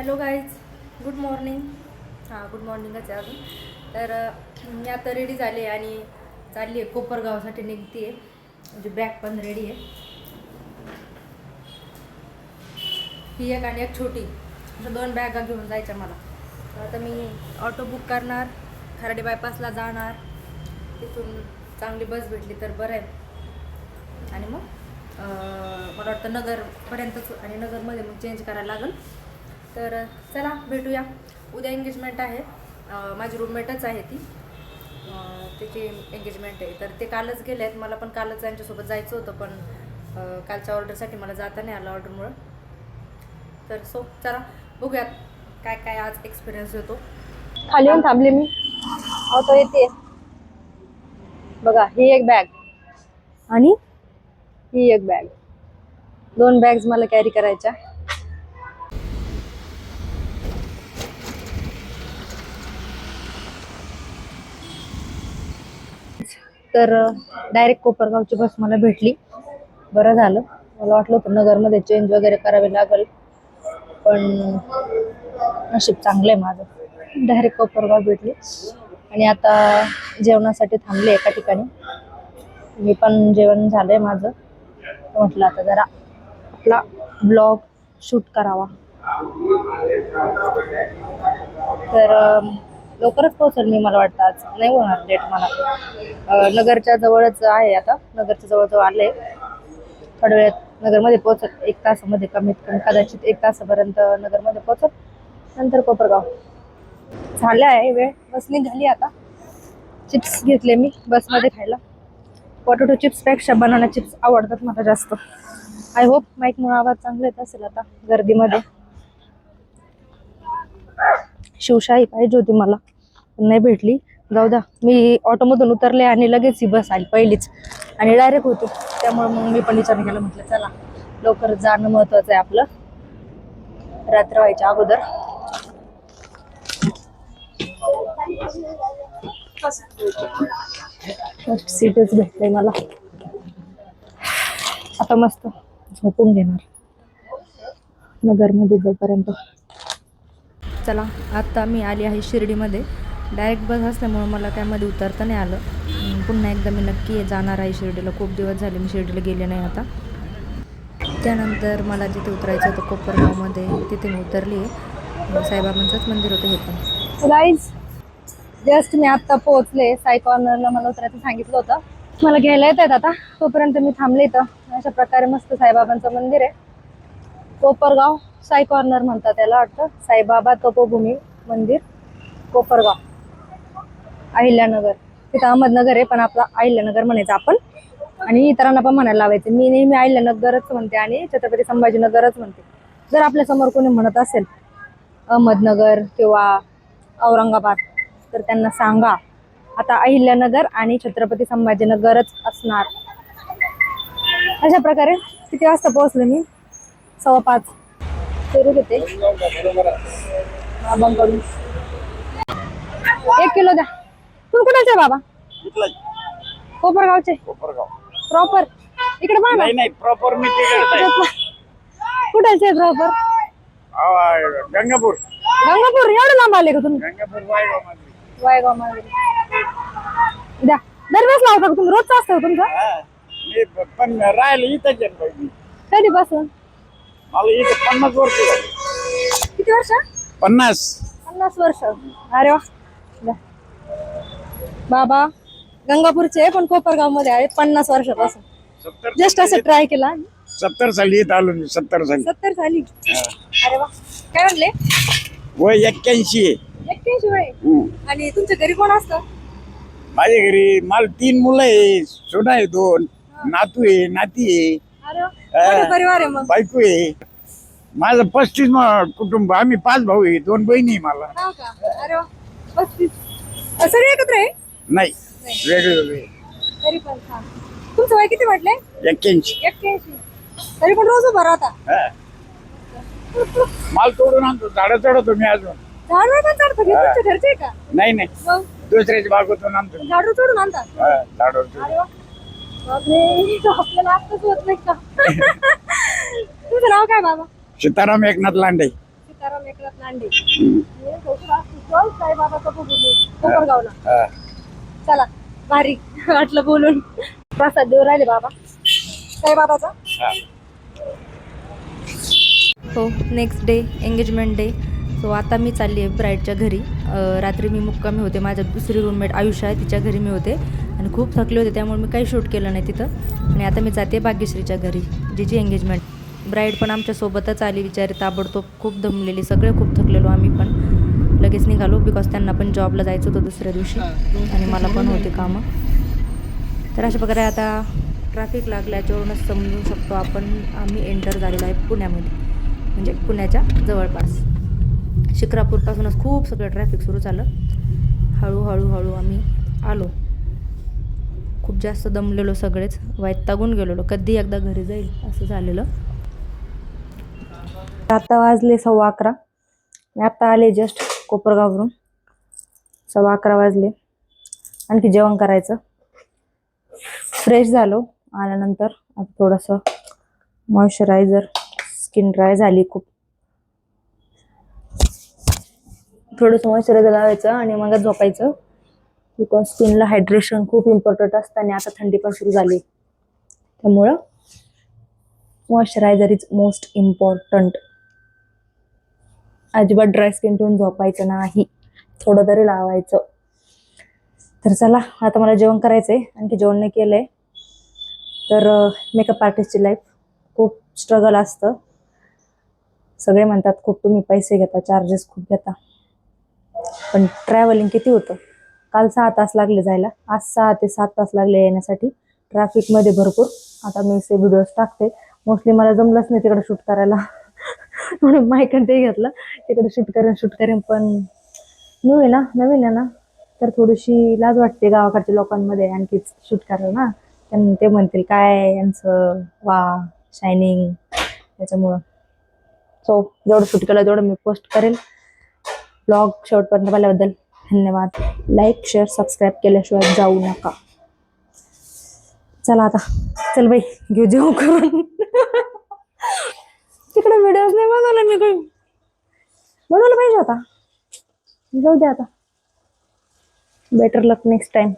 Hello guys good morning. हां good मॉर्निंगच आहे अजून. तर मी आता रेडी झाले आणि चालली आहे कोपरगावसाठी निघते आहे म्हणजे बॅग पण रेडी आहे. ही एक आणि एक छोटी. अशा दोन बॅगा घेऊन जायच्या मला. आता मी ऑटो बुक करणार खराडी बायपासला जाणार. तिथून चांगली बस भेटली तर बरं आहे. आणि मग मला वाटतं नगरपर्यंतच आणि नगरमध्ये मग चेंज करायला लागेल. तर चला भेटूया. उद्या एंगेजमेंट आहे. माझी रूममेटच आहे ती. तिची एंगेजमेंट आहे. तर ते कालच गेले आहेत. मला पण कालच त्यांच्यासोबत जायचं होतं पण कालच्या ऑर्डरसाठी मला जाता नाही आलं ऑर्डरमुळं तर सो चला बघूयात काय काय आज एक्सपिरियन्स येतो खाली येऊन थांबले मी. ऑटो येते. बघा ही एक बॅग आणि? ही एक बॅग दोन बॅग्स मला कॅरी करायच्या. तर डायरेक्ट कोपरगावची बस मला भेटली. बरं झालं. मला वाटलं होतं नगरमध्ये चेंज वगैरे करावे लागेल. पण नशीब चांगलं आहे माझं. डायरेक्ट कोपरगाव भेटली. आणि आता जेवणासाठी थांबले एका ठिकाणी. मी पण जेवण झालं आहे माझं. म्हटलं आता जरा आपला ब्लॉग शूट करावा. तर लवकरच पोहोचेल मी मला वाटतं आज. नाही होणार लेट मला. नगरच्या जवळच आहे आता. नगरच्या जवळजवळ आले थोड्या वेळात नगरमध्ये पोहोचत एक तासामध्ये कमीत कमी कदाचित एक तासापर्यंत नगरमध्ये पोहोचत नंतर कोपरगाव. झालं आहे वेळ. बस निघाली आता. चिप्स घेतले मी बसमध्ये खायला. पोटॅटो चिप्सपेक्षा बनाना चिप्स आवडतात मला जास्त. आय होप माईकमुळे आवाज चांगला येत असेल आता गर्दीमध्ये. शिवशाही पाहिजे होती मला. नाही भेटली. जाऊ द्या. मी ऑटोमधून उतरले आणि लगेच ही बस आली पहिलीच. आणि डायरेक्ट होती. त्यामुळे मग मी पण विचार केला म्हटलं चला लवकर जाणं महत्वाचं आहे आपलं. रात्र व्हायच्या अगोदर. फर्स्ट सीटच भेटले मला. आता मस्त झोपून घेणार. नगरमध्ये जोपर्यंत. चला आत्ता मी आली आहे शिर्डीमध्ये. डायरेक्ट बस असल्यामुळं मला काय मध्ये उतरता नाही आलं. पुन्हा एकदा मी नक्की जाणार आहे शिर्डीला. खूप दिवस झाले मी शिर्डीला गेले नाही आता. त्यानंतर मला जिथे उतरायचं होतं कोपरगावमध्ये तिथे मी उतरली. आहे साईबाबांचंच मंदिर होतं हे पण. गाईज जस्ट मी आत्ता पोहोचले. साई कॉर्नरला मला उतरायचं सांगितलं होतं. मला घ्यायला येत आहेत आता. तोपर्यंत मी थांबले इथं. अशा प्रकारे मस्त साईबाबांचं मंदिर आहे. कोपरगाव. साई कॉर्नर म्हणतात त्याला वाटतं. साईबाबा तपोभूमी मंदिर कोपरगाव अहिल्यानगर. तिथं अहमदनगर आहे पण आपला अहिल्यानगर म्हणायचं आपण. आणि इतरांना पण म्हणायला लावायचं. मी नेहमी अहिल्यानगरच म्हणते आणि छत्रपती संभाजीनगरच म्हणते. जर आपल्यासमोर कोणी म्हणत असेल अहमदनगर किंवा औरंगाबाद तर त्यांना सांगा. आता अहिल्यानगर आणि छत्रपती संभाजीनगरच असणार. अशा प्रकारे किती वाजता पोहोचले मी? सव्वा पाच. फिरू घेते बाबांकडून एक किलो द्या. तुम्ही कुठाचे बाबा? कोपरगावचे. कोपरगाव. प्रॉपर इकडे पहा ना. नाही नाही प्रॉपर मी कुठाचे प्रॉपर गंगापूर. गंगापूर. एवढं लांब आले का तुम्ही? गंगापूर वायगाव वायगावमध्ये. द्या. दरवेळेस लावता का तुम्ही? रोजचा असतं तुमचं. मी पण राहिलो आहे मी कधीपासून? मला इथं पन्नास वर्ष झाली. किती वर्ष? पन्नास. पन्नास वर्ष. अरे वा. बाबा गंगापूरचे आहे, पण कोपरगावमध्ये आहे पन्नास वर्षापासून. सत्तर जस्ट असं ट्राय केला सत्तर साली इथं आलो मी सत्तर साली सत्तर झाली. अरे वा. काय म्हणले? वय एक्क्याऐंशी. आहे वय. हम्म. आणि तुमच्या घरी कोण असतं? माझ्या घरी मला तीन मुलं आहे सोना आहे दोन नातू आहे नाती आहे. अरे वा. मोठा परिवार आहे मग? बायको आहे. माझं पस्तीस म- कुटुंब आम्ही पाच भाऊ आहे दोन बहिणी आहे मला. हो का? अरे वा पस्तीस. अ, सगळे एकत्र आहे? नाही वेगळे वेगळे. तरी पण छान तुमचं वय किती म्हटले? एक्क्याऐंशी. एक्क्याऐंशी. तरी पण रोज उभा राहता. हा. माल तोडून आणतो झाडं चढवतो मी अजून. झाडवर पण चढतो की तुमच्या घरचे आहे का? नाही नाही. मग? दुसऱ्याच्या बागोतून आणतो. मी. झाडू चढून आणता? हा, झाडावर चढून. अरे वा. बापरे आपल्याला आत्ताच होत नाही का? तुमचं नाव काय बाबा सीताराम एकनाथ लांडे. तुकाराम एकनाथ लांडे. हे ठोकरा कुशल साईबाबाचा भूमी कोपरगावला. हा. चला भारी. वाटलं बोलून. प्रसाद देऊ राहिले बाबा. साईबाबाचा हा. हो next day engagement day so आता मी चालली आहे ब्राईडच्या घरी. अं, रात्री मी मुक्कामी होते. माझ्या दुसरी रूममेट आयुष्य आहे तिच्या घरी मी होते. आणि खूप थकले होते त्यामुळे मी काही शूट केलं नाही तिथं. आणि आता मी जाते भाग्यश्रीच्या घरी जिची एंगेजमेंट ब्राईड पण आमच्यासोबतच आली विचारी ताबडतोब खूप दमलेली सगळे खूप थकलेलो आम्ही पण. लगेच निघालो बिकॉज त्यांना पण जॉबला जायचं होतं दुसऱ्या दिवशी. आणि मला पण होते कामं. तर अशा प्रकारे आता ट्रॅफिक लागल्याच्यावरूनच समजू शकतो आपण. आम्ही एंटर झालेलो आहे पुण्यामध्ये. म्हणजे पुण्याच्या जवळपास. शिक्रापूरपासूनच खूप सगळं ट्रॅफिक सुरू झालं. हळूहळू हळू आम्ही आलो. खूप जास्त दमलेलो सगळेच. वैतागून गेलेलो. कधी एकदा घरी जाईल असं झालेलं. आता वाजले सव्वा अकरा. मी आता आले जस्ट कोपरगाववरून. सव्वा अकरा वाजले. आणखी जेवण करायचं. फ्रेश झालो. आल्यानंतर आता थोडंसं मॉइश्चरायझर स्किन ड्राय झाली खूप. थोडंसं मॉइश्चरायझर लावायचं आणि मग झोपायचं. बिकॉज स्किनला हायड्रेशन खूप इम्पॉर्टंट असतं आणि आता थंडी पण सुरू झाली. त्यामुळं मॉइश्चरायझर इज मोस्ट इम्पॉर्टंट अजिबात ड्राय स्किन ठेवून झोपायचं नाही. थोडं तरी लावायचं. तर चला आता मला जेवण करायचंय. आणखी जेवण नाही केलंय. तर मेकअप आर्टिस्टची लाईफ खूप स्ट्रगल असतं. सगळे म्हणतात खूप तुम्ही पैसे घेता चार्जेस खूप घेता. पण ट्रॅव्हलिंग किती होतं? काल सहा तास लागले जायला. आज सहा ते सात तास लागले येण्यासाठी. ट्रॅफिकमध्ये भरपूर. आता मी असे व्हिडिओज टाकते. मोस्टली मला जमलंच नाही तिकडे शूट करायला. म्हणून माईक ते घेतलं. तिकडे शूट करेन शूट करेन. पण न्यू आहे ना नवीन आहे ना तर थोडीशी लाज वाटते गावाकडच्या लोकांमध्ये आणखीच शूट करायला ना. त्यांना ते म्हणतील काय यांचं? वा शायनिंग त्याच्यामुळं. सो जेवढं शूट केलं तेवढं मी पोस्ट करेल. ब्लॉग शेवटपर्यंत पाहिल्याबद्दल. धन्यवाद. लाईक शेअर सबस्क्राईब केल्याशिवाय जाऊ नका. चला आता. चल बाई घेऊ जेऊ करून. तिकडे व्हिडिओज नाही बनवला मी काही. बनवलं पाहिजे आता. जाऊ दे आता. बेटर लक नेक्स्ट टाइम